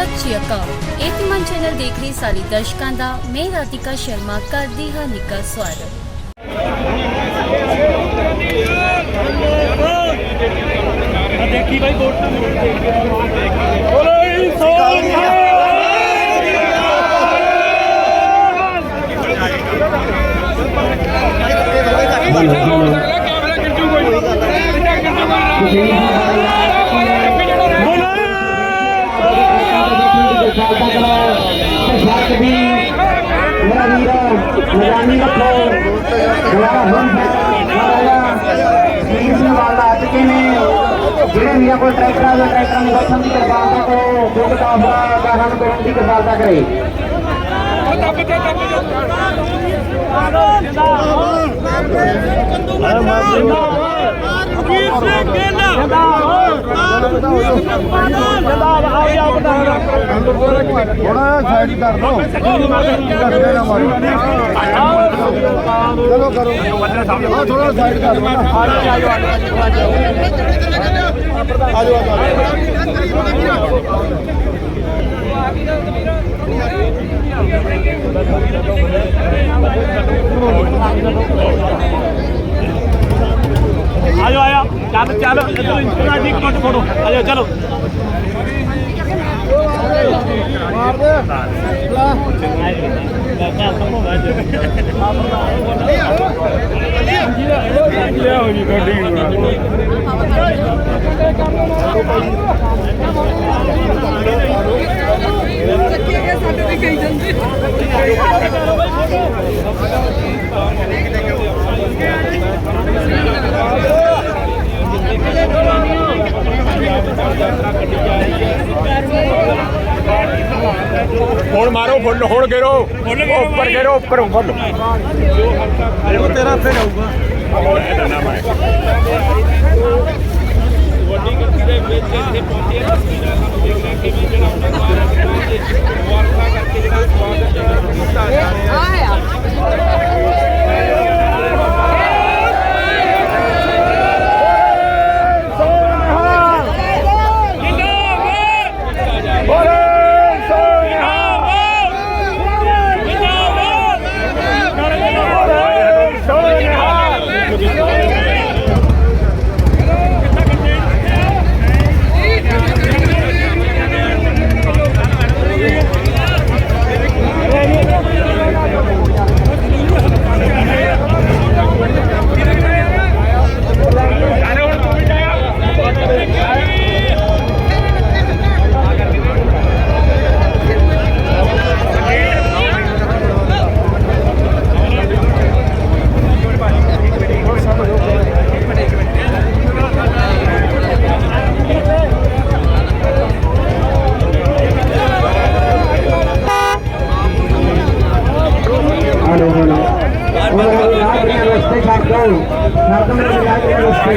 ਸਤਿ ਸ਼੍ਰੀ ਅਕਾਲ। ਏਤਮਨ ਚੈਨਲ ਦੇਖ ਰਹੇ ਸਾਰੇ ਦਰਸ਼ਕਾਂ ਦਾ, ਮੈਂ ਰਾਧਿਕਾ ਸ਼ਰਮਾ ਕਰਦੀ ਹਾਂ ਨਿੱਕਾ ਸਵਾਗਤ। ਦੇਖੀ ਬਾਈ ਵੋਟ ਬੋਲੇ ਸੋਨਿਆ ਮੇਰਾ ਵੀਰ ਨਿਗਰਾਨੀ ਰੱਖੋ ਦੁਆਰਾ ਹੁਣ ਮਹਾਰਾਜਾ ਸਿੰਘ ਸਿੰਘ ਵਾਲਾ ਅੱਜ ਕੇ ਨੇ ਜਿਹੜੇ ਵੀਰਾਂ ਕੋਲ ਟਰੈਕਟਰ ਆ ਟਰੈਕਟਰਾਂ ਨੂੰ ਬਖਸ਼ਣ ਦੀ ਕਿਰਪਾਲਤਾ ਕਰੋ ਦੁੱਧ ਕਾਫਲਾ ਦਾ ਹਮ ਕਰਨ ਦੀ ਕਿਰਪਾਲਤਾ ਕਰੇ। ਥੋੜਾ ਸਾਈਡ ਕਰ ਦੋ। ਧੱਕੇ ਨਾ ਮਾਰੋ ਚਲੋ ਕਰੋ ਥੋੜਾ ਸਾਈਡ ਕਰ ਦੋ ਆਜੋ ਆਜੋ। ਆਜੋ ਆਇਆ ਚੱਲ ਚੱਲ। ਇੱਧਰ ਇੰਨਾ ਜੀ ਕਮੈਂਟ ਫੋਟੋ ਆਜੋ ਚਲੋ। ਮਾਰ ਦੇ ਲਿਆ ਹੋ ਜੀ ਗੱਡੀ ਹੁਣ ਮਾਰੋ ਫੁੱਲ ਹੁਣ ਗਿਰੋ। ਉੱਪਰ ਗਿਰੋ ਉੱਪਰ ਫੁੱਲ। ਤੇਰਾ ਫੇਰ ਆਊਗਾ ਵੱਡੀ ਗੱਡੀ ਦੇ ਵਿੱਚ ਇੱਥੇ ਪਹੁੰਚੇ ਤਸਵੀਰਾਂ ਸਾਨੂੰ ਦੇਖਣਾ ਕਿਵੇਂ ਜਿਹੜਾ ਉਹਨਾਂ ਦਾ ਕਰਕੇ ਜਿਹੜਾ ਸਵਾਗਤ ਕੀਤਾ ਜਾ ਰਿਹਾ ਹੈ ਹਲੋ ਹਲੋ ਉਹ ਰਾਤ ਦੇ ਰਸਤੇ ਛੱਡ ਦੋ ਨਰਕ ਮੇਰੇ ਰਾਤ ਦੇ ਰਸਤੇ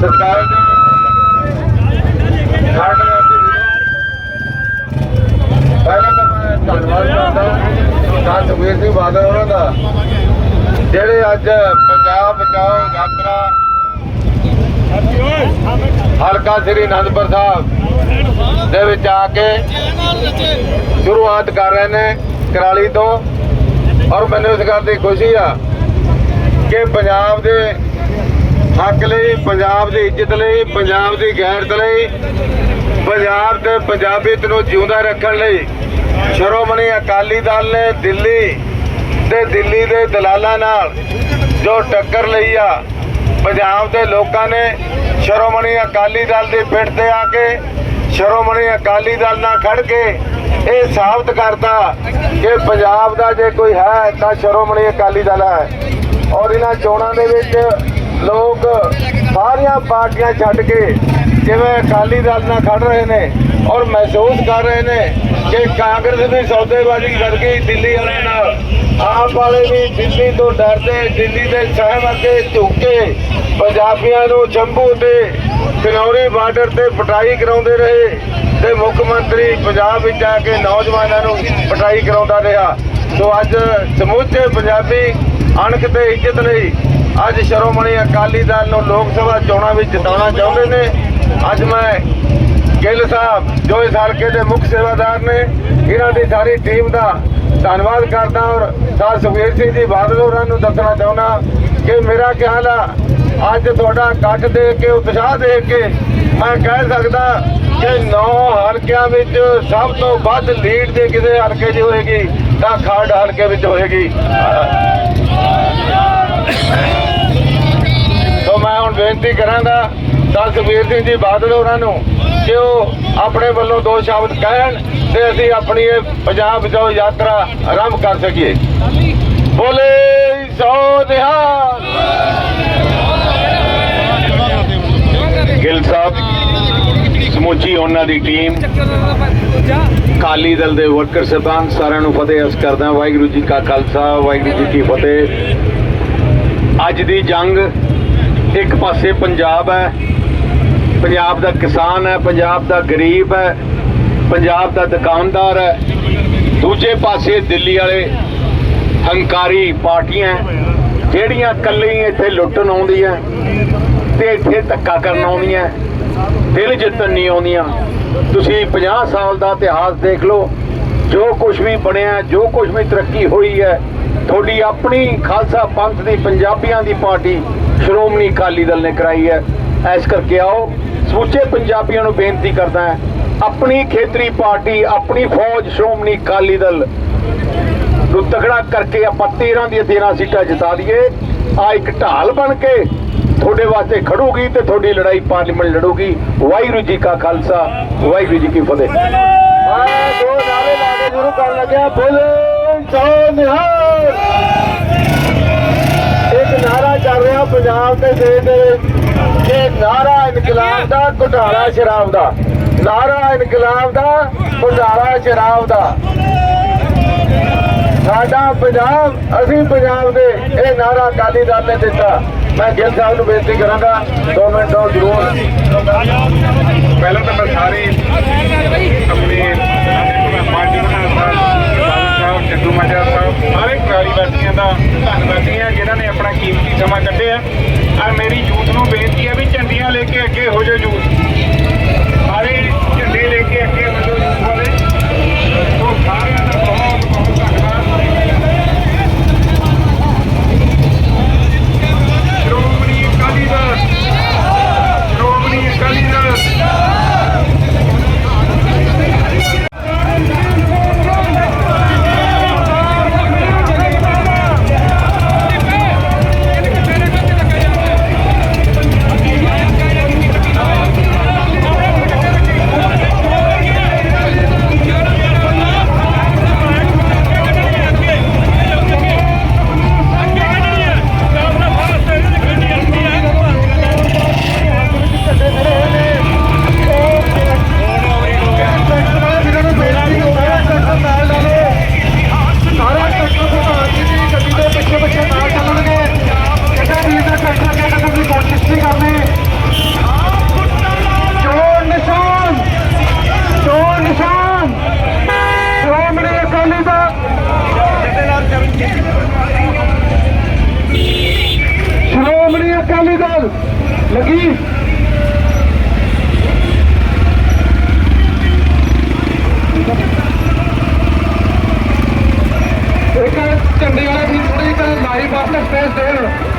ਸਰਕਾਰ ਦੀ ਸਾਡੇ ਵਾਸਤੇ ਪਹਿਲਾਂ ਤਾਂ ਮੈਂ ਧੰਨਵਾਦ ਕਰਦਾ ਸੁਖਬੀਰ ਸਿੰਘ ਬਾਦਲ ਉਹਨਾਂ ਦਾ, ਜਿਹੜੇ ਅੱਜ ਪੰਜਾਬ ਬਚਾਓ ਯਾਤਰਾ ਹਲਕਾ ਸ੍ਰੀ ਅਨੰਦਪੁਰ ਸਾਹਿਬ ਦੇ ਵਿੱਚ ਆ ਕੇ ਸ਼ੁਰੂਆਤ ਕਰ ਰਹੇ ਨੇ ਕਰਾਲੀ ਤੋਂ। ਔਰ ਮੈਨੂੰ ਇਸ ਗੱਲ ਦੀ ਖੁਸ਼ੀ ਆ ਕਿ ਪੰਜਾਬ ਦੇ ਹੱਕ ਲਈ, ਪੰਜਾਬ ਦੀ ਇੱਜ਼ਤ ਲਈ, ਪੰਜਾਬ ਦੀ ਗੈਰਤ ਲਈ, ਪੰਜਾਬ ਤੇ ਪੰਜਾਬੀਅਤ ਨੂੰ ਜਿਉਂਦਾ ਰੱਖਣ ਲਈ ਸ਼੍ਰੋਮਣੀ ਅਕਾਲੀ ਦਲ ਨੇ ਦਿੱਲੀ ਤੇ ਦਿੱਲੀ ਦੇ ਦਲਾਲਾਂ ਨਾਲ ਜੋ ਟੱਕਰ ਲਈ ਆ, ਪੰਜਾਬ ਦੇ ਲੋਕਾਂ ਨੇ ਸ਼੍ਰੋਮਣੀ ਅਕਾਲੀ ਦਲ ਦੇ ਪਿੱਠ ਤੇ ਆ ਕੇ ਸ਼੍ਰੋਮਣੀ ਅਕਾਲੀ ਦਲ ਨਾਲ ਖੜ ਕੇ ਇਹ ਸਾਬਤ ਕਰਤਾ ਕਿ ਪੰਜਾਬ ਦਾ ਜੇ ਕੋਈ ਹੈ, ਤਾਂ ਸ਼੍ਰੋਮਣੀ ਅਕਾਲੀ ਦਲ ਹੈ। ਔਰ ਇਹਨਾਂ ਚੋਣਾਂ ਦੇ ਵਿੱਚ ਲੋਕ ਸਾਰੀਆਂ ਪਾਰਟੀਆਂ ਛੱਡ ਕੇ ਕਿਵੇਂ ਅਕਾਲੀ ਦਲ ਨਾਲ ਖੜ ਰਹੇ ਨੇ ਔਰ ਮਹਿਸੂਸ ਕਰ ਰਹੇ ਨੇ ਕਿ ਕਾਂਗਰਸ ਵੀ ਸੌਦੇਬਾਜ਼ੀ ਕਰ ਦਿੱਲੀ ਵਾਲਿਆਂ ਨਾਲ। ਆਪ ਵਾਲੇ ਵੀ ਦਿੱਲੀ ਤੋਂ ਡਰਦੇ, ਦਿੱਲੀ ਦੇ ਸਹਿਮ ਅੱਗੇ ਝੁੱਕੇ, ਪੰਜਾਬੀਆਂ ਨੂੰ ਜੰਮੂ ਤੇ ਕਿਨੌਰੀ ਬਾਰਡਰ ਤੇ ਪਟਾਈ ਕਰਾਉਂਦੇ ਰਹੇ ਤੇ ਮੁੱਖ ਮੰਤਰੀ ਪੰਜਾਬ ਵਿੱਚ ਆ ਕੇ ਨੌਜਵਾਨਾਂ ਨੂੰ ਪਟਾਈ ਕਰਾਉਂਦਾ ਰਿਹਾ। ਸੋ ਅੱਜ ਸਮੁੱਚੇ ਪੰਜਾਬੀ ਅਣਖ ਤੇ ਇੱਜ਼ਤ ਲਈ ਅੱਜ ਸ਼੍ਰੋਮਣੀ ਅਕਾਲੀ ਦਲ ਨੂੰ ਲੋਕ ਸਭਾ ਚੋਣਾਂ ਵਿੱਚ ਜਿਤਾਉਣਾ ਚਾਹੁੰਦੇ ਨੇ। ਅੱਜ ਮੈਂ ਗਿੱਲ ਸਾਹਿਬ, ਜੋ ਇਸ ਹਲਕੇ ਦੇ ਮੁੱਖ ਸੇਵਾਦਾਰ ਨੇ, ਇਹਨਾਂ ਦੀ ਸਾਰੀ ਟੀਮ ਦਾ ਧੰਨਵਾਦ ਕਰਦਾ ਔਰ ਸਰ ਸੁਖਬੀਰ ਸਿੰਘ ਜੀ ਬਾਦਲ ਹੋਰਾਂ ਨੂੰ ਦੱਸਣਾ ਚਾਹੁੰਦਾ ਕਿ ਮੇਰਾ ਖਿਆਲ ਆ, ਅੱਜ ਤੁਹਾਡਾ ਇਕੱਠ ਦੇਖ ਕੇ, ਉਤਸ਼ਾਹ ਦੇਖ ਕੇ ਮੈਂ ਕਹਿ ਸਕਦਾ ਕਿ ਨੌ ਹਲਕਿਆਂ ਵਿੱਚ ਸਭ ਤੋਂ ਵੱਧ ਲੀਡ ਜੇ ਕਿਸੇ ਹਲਕੇ 'ਚ ਹੋਏਗੀ, ਤਾਂ ਖਰੜ ਹਲਕੇ ਵਿੱਚ ਹੋਏਗੀ। ਸੋ ਮੈਂ ਹੁਣ ਬੇਨਤੀ ਕਰਾਂਗਾ ਤਾਂ ਸੁਖਬੀਰ ਸਿੰਘ ਜੀ ਬਾਦਲ ਹੋਰਾਂ ਨੂੰ ਕਿ ਉਹ ਆਪਣੇ ਵੱਲੋਂ ਦੋ ਸ਼ਬਦ ਕਹਿਣ ਤੇ ਅਸੀਂ ਆਪਣੀ ਇਹ ਪੰਜਾਬ ਬਚਾਓ ਯਾਤਰਾ ਆਰੰਭ ਕਰ ਸਕੀਏ। ਬੋਲੇ ਸੋ ਨਿਹਾਲ। ਗਿੱਲ ਸਾਹਿਬ, ਸਮੁੱਚੀ ਉਹਨਾਂ ਦੀ ਟੀਮ, ਅਕਾਲੀ ਦਲ ਦੇ ਵਰਕਰ ਸਾਹਿਬਾਨ ਸਾਰਿਆਂ ਨੂੰ ਫਤਿਹ ਅਰਜ਼ ਕਰਦਾ ਵਾਹਿਗੁਰੂ ਜੀ ਕਾ ਖਾਲਸਾ, ਵਾਹਿਗੁਰੂ ਜੀ ਕੀ ਫਤਿਹ। ਅੱਜ ਦੀ ਜੰਗ ਇੱਕ ਪਾਸੇ ਪੰਜਾਬ ਹੈ ਪੰਜਾਬ ਦਾ ਕਿਸਾਨ ਹੈ, ਪੰਜਾਬ ਦਾ ਗਰੀਬ ਹੈ, ਪੰਜਾਬ ਦਾ ਦੁਕਾਨਦਾਰ ਹੈ। ਦੂਜੇ ਪਾਸੇ ਦਿੱਲੀ ਵਾਲੇ ਹੰਕਾਰੀ ਪਾਰਟੀਆਂ ਜਿਹੜੀਆਂ ਕੱਲੀ ਇੱਥੇ ਲੁੱਟਣ ਆਉਂਦੀਆਂ ਤੇ ਇੱਥੇ ਧੱਕਾ ਕਰਨ ਆਉਂਦੀਆਂ, ਦਿਲ ਜਿੱਤਣ ਨਹੀਂ ਆਉਂਦੀਆਂ। ਤੁਸੀਂ 50 ਸਾਲ ਦਾ ਇਤਿਹਾਸ ਦੇਖ ਲਓ, ਜੋ ਕੁਝ ਵੀ ਬਣਿਆ, ਜੋ ਕੁਝ ਵੀ ਤਰੱਕੀ ਹੋਈ ਹੈ, ਤੁਹਾਡੀ ਆਪਣੀ ਖਾਲਸਾ ਪੰਥ ਦੀ ਪੰਜਾਬੀਆਂ ਦੀ ਪਾਰਟੀ ਸ਼੍ਰੋਮਣੀ ਅਕਾਲੀ ਦਲ ਨੇ ਕਰਾਈ ਹੈ। ਇਸ ਕਰਕੇ ਆਓ ਸਮੁੱਚੇ ਪੰਜਾਬੀਆਂ ਨੂੰ ਬੇਨਤੀ ਕਰਦਾ ਹਾਂ, ਆਪਣੀ ਖੇਤਰੀ ਪਾਰਟੀ, ਆਪਣੀ ਫੌਜ, ਸ਼੍ਰੋਮਣੀ ਅਕਾਲੀ ਦਲ ਨੂੰ ਤਗੜਾ ਕਰਕੇ ਆਪਾਂ 13 ਦੀਆਂ 13 ਸੀਟਾਂ ਜਿਤਾ ਦਈਏ। ਆ ਇੱਕ ਢਾਲ ਬਣ ਕੇ ਤੁਹਾਡੇ ਵਾਸਤੇ ਖੜੂਗੀ ਤੇ ਤੁਹਾਡੀ ਲੜਾਈ ਪਾਰਲੀਮੈਂਟ ਲੜੂਗੀ। ਵਾਹਿਗੁਰੂ ਜੀ ਕਾ ਖਾਲਸਾ, ਵਾਹਿਗੁਰੂ ਜੀ ਕੀ ਫਤਿਹ। ਮੈਂ ਦੋ ਨਾਰੇ ਲਾ ਕੇ ਸ਼ੁਰੂ ਕਰਨ ਲੱਗਿਆ। ਬੋਲੇ ਸੋ ਨਿਹਾਲ। ਇੱਕ ਨਾਰਾ ਚੱਲ ਰਿਹਾ ਪੰਜਾਬ ਦੇ ਦੇਸ਼ ਦੇ ਇਹ ਨਾਰਾ ਇਨਕਲਾਬ ਦਾ, ਘੁਟਾਲਾ ਸ਼ਰਾਬ ਦਾ। ਨਾਰਾ ਇਨਕਲਾਬ ਦਾ, ਘੁਟਾਲਾ ਸ਼ਰਾਬ ਦਾ। ਸਾਡਾ ਪੰਜਾਬ, ਅਸੀਂ ਪੰਜਾਬ ਦੇ, ਇਹ ਨਾਰਾ ਅਕਾਲੀ ਦਲ ਨੇ ਦਿੱਤਾ। ਮੈਂ ਗਿੱਲ ਸਾਹਿਬ ਨੂੰ ਬੇਨਤੀ ਕਰਾਂਗਾ, ਦੋ ਮਿੰਟ ਜ਼ਰੂਰ। ਪਹਿਲਾਂ ਤਾਂ ਮੈਂ ਸਾਰੇ ਅਕਾਲੀ ਦਲ ਲੱਗੀ। ਇੱਕ ਝੰਡੇ ਵਾਲਾ ਵੀ ਥੋੜੀ ਜਿਹੀ ਲਾਈਵ ਵਾਸਤੇ ਸਪੇਸ ਦੇਣ